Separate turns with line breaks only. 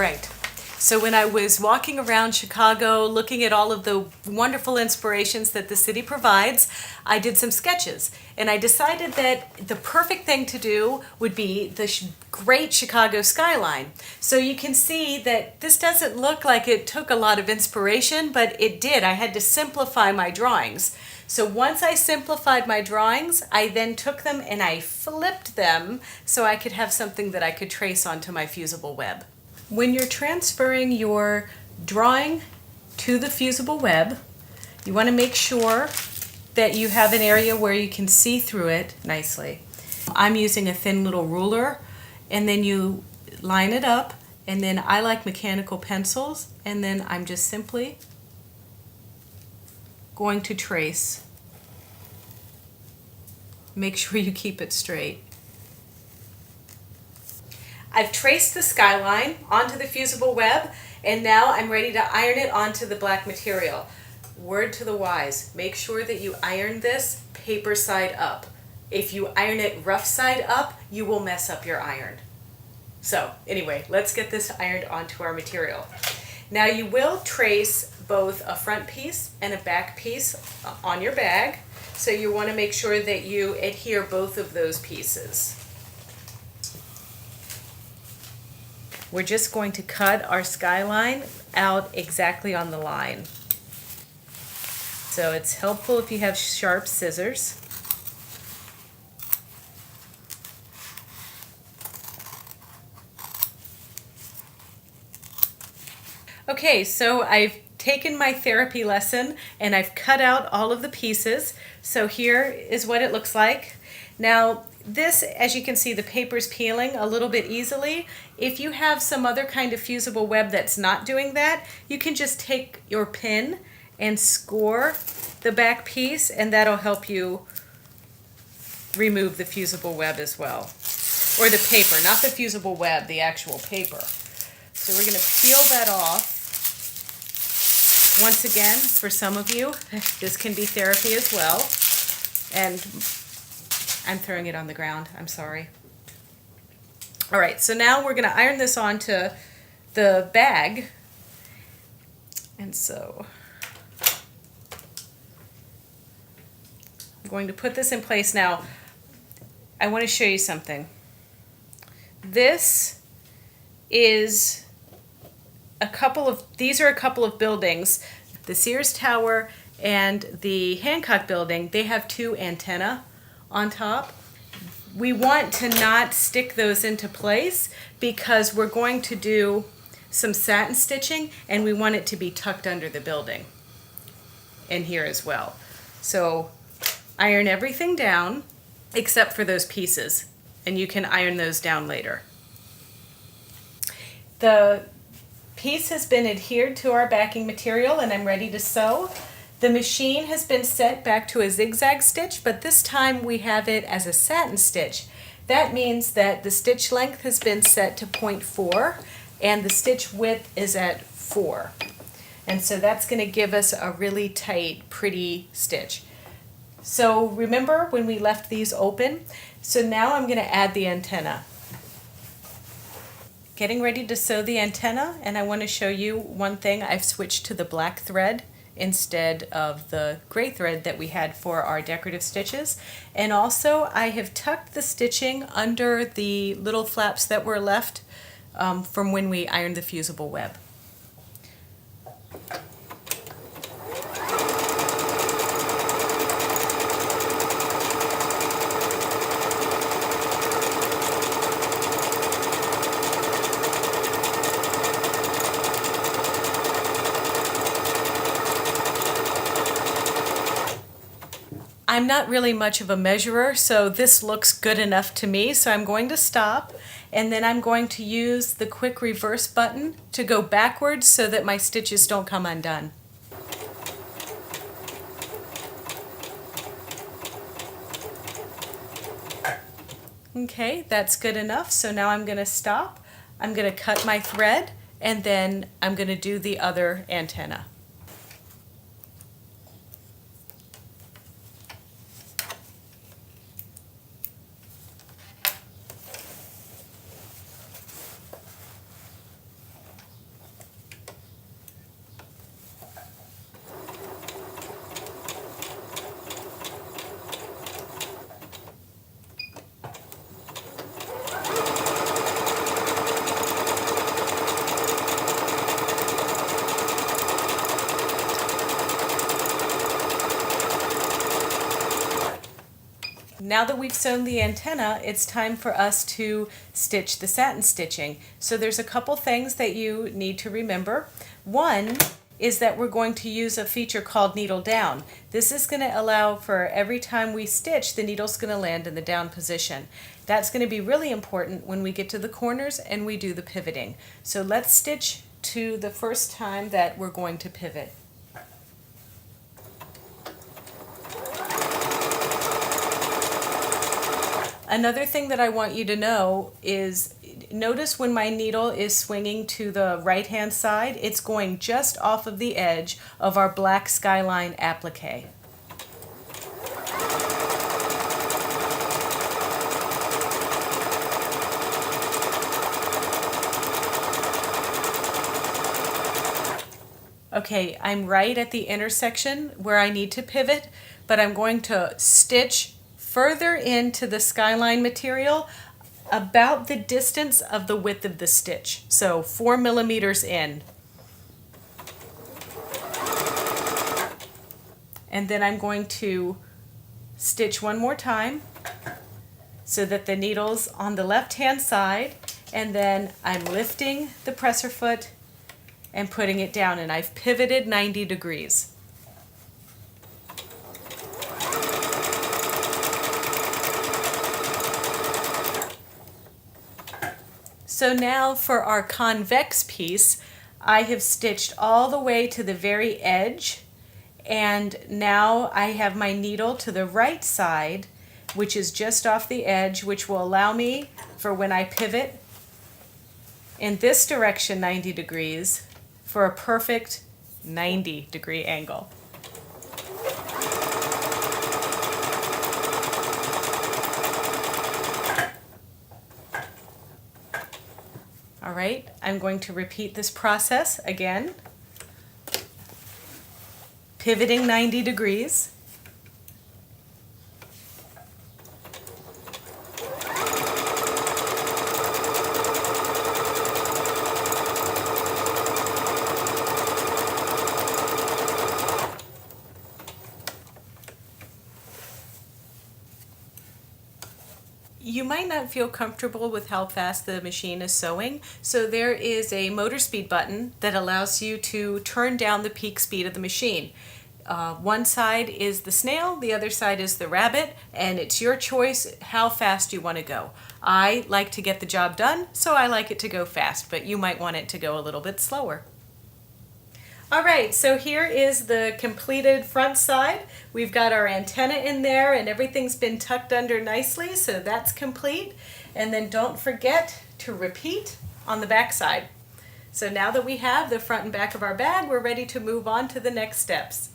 right. So when I was walking around Chicago looking at all of the wonderful inspirations that the city provides, I did some sketches. And I decided that the perfect thing to do would be the sh- great Chicago skyline. So you can see that this doesn't look like it took a lot of inspiration, but it did. I had to simplify my drawings. So once I simplified my drawings, I then took them and I flipped them so I could have something that I could trace onto my fusible web. When you're transferring your drawing to the fusible web, you want to make sure that you have an area where you can see through it nicely. I'm using a thin little ruler and then you line it up and then I like mechanical pencils and then I'm just simply going to trace. Make sure you keep it straight. I've traced the skyline onto the fusible web and now I'm ready to iron it onto the black material. Word to the wise, make sure that you iron this paper side up. If you iron it rough side up, you will mess up your iron. So anyway, let's get this ironed onto our material. Now you will trace both a front piece and a back piece on your bag. So you want to make sure that you adhere both of those pieces. We're just going to cut our skyline out exactly on the line. So it's helpful if you have sharp scissors. Okay, so I've taken my therapy lesson and I've cut out all of the pieces. So here is what it looks like. Now, this, as you can see, the paper's peeling a little bit easily. If you have some other kind of fusible web that's not doing that, you can just take your pin and score the back piece and that'll help you remove the fusible web as well. Or the paper, not the fusible web, the actual paper. So we're gonna peel that off. Once again, for some of you, this can be therapy as well. And I'm throwing it on the ground, I'm sorry. All right, so now we're gonna iron this onto the bag. And so I'm going to put this in place now. I want to show you something. This is a couple of these are a couple of buildings. The Sears Tower and the Hancock building, they have two antenna on top. We want to not stick those into place because we're going to do some satin stitching and we want it to be tucked under the building and here as well. So iron everything down except for those pieces and you can iron those down later. The piece has been adhered to our backing material and I'm ready to sew. The machine has been set back to a zigzag stitch, but this time we have it as a satin stitch. That means that the stitch length has been set to 0.4 and the stitch width is at 4. And so that's going to give us a really tight, pretty stitch. So remember when we left these open? So now I'm going to add the antenna. Getting ready to sew the antenna and I want to show you one thing. I've switched to the black thread instead of the gray thread that we had for our decorative stitches. And also I have tucked the stitching under the little flaps that were left um, from when we ironed the fusible web. I'm not really much of a measurer, so this looks good enough to me. So I'm going to stop and then I'm going to use the quick reverse button to go backwards so that my stitches don't come undone. Okay, that's good enough. So now I'm going to stop. I'm going to cut my thread and then I'm going to do the other antenna. Now that we've sewn the antenna, it's time for us to stitch the satin stitching. So there's a couple things that you need to remember. One is that we're going to use a feature called needle down. This is going to allow for every time we stitch, the needle's going to land in the down position. That's going to be really important when we get to the corners and we do the pivoting. So let's stitch to the first time that we're going to pivot. Another thing that I want you to know is notice when my needle is swinging to the right hand side, it's going just off of the edge of our black skyline applique. Okay, I'm right at the intersection where I need to pivot, but I'm going to stitch further into the skyline material about the distance of the width of the stitch. So four millimeters in. And then I'm going to stitch one more time so that the needle's on the left hand side and then I'm lifting the presser foot and putting it down and I've pivoted 90 degrees. So now for our convex piece, I have stitched all the way to the very edge and now I have my needle to the right side which is just off the edge which will allow me for when I pivot in this direction 90 degrees for a perfect 90 degree angle. All right, I'm going to repeat this process again. Pivoting 90 degrees. You might not feel comfortable with how fast the machine is sewing, so there is a motor speed button that allows you to turn down the peak speed of the machine. Uh, one side is the snail, the other side is the rabbit, and it's your choice how fast you want to go. I like to get the job done, so I like it to go fast, but you might want it to go a little bit slower. All right, so here is the completed front side. We've got our antenna in there and everything's been tucked under nicely, so that's complete. And then don't forget to repeat on the back side. So now that we have the front and back of our bag, we're ready to move on to the next steps.